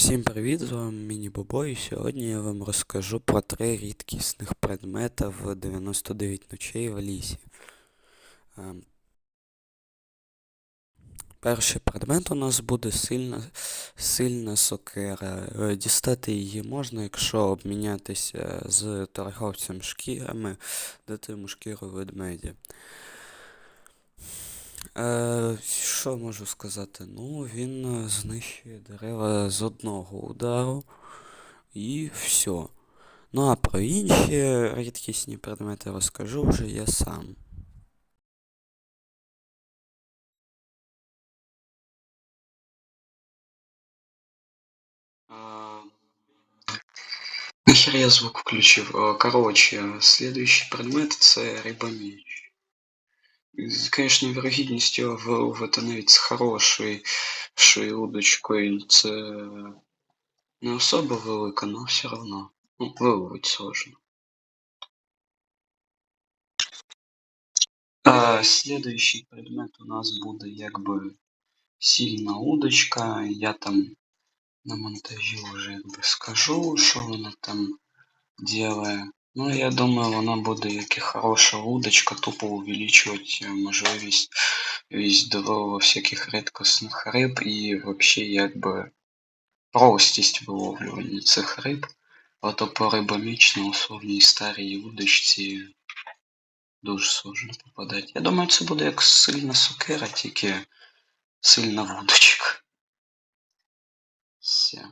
Всім привіт, з вами Міні Бобо, і сьогодні я вам розкажу про три рідкісних предмета в 99 ночей в лісі. Ем, Перший предмет у нас буде сильна, сильна сокира. Е, Дістати її можна, якщо обмінятися з торговцем шкірами, дати йому шкіру ведмедя. Е, що можу сказати? Ну, він е, знищує дерева з одного удару. І все. Ну а про інші рідкісні предмети розкажу вже я сам. Нахер я звук включив? Е, Короче, следующий предмет це рибомеч. З, Конечно, вірогідність його виловити навіть з хорошою шою удочкою, це не особо велика, но все равно. Ну, виловить сложно. А, следующий предмет у нас буде якби сильна удочка. Я там на монтажі вже якби скажу, що вона там делає. Ну, я думаю, вона буде як і хороша удочка, тупо увеличувати можливість вісь до всяких рідкісних риб і вообще якби простість виловлювання цих риб. А то по рибоміч на условній старій удочці дуже сложно попадати. Я думаю, це буде як сильна сокира, тільки сильна вудочка. Все.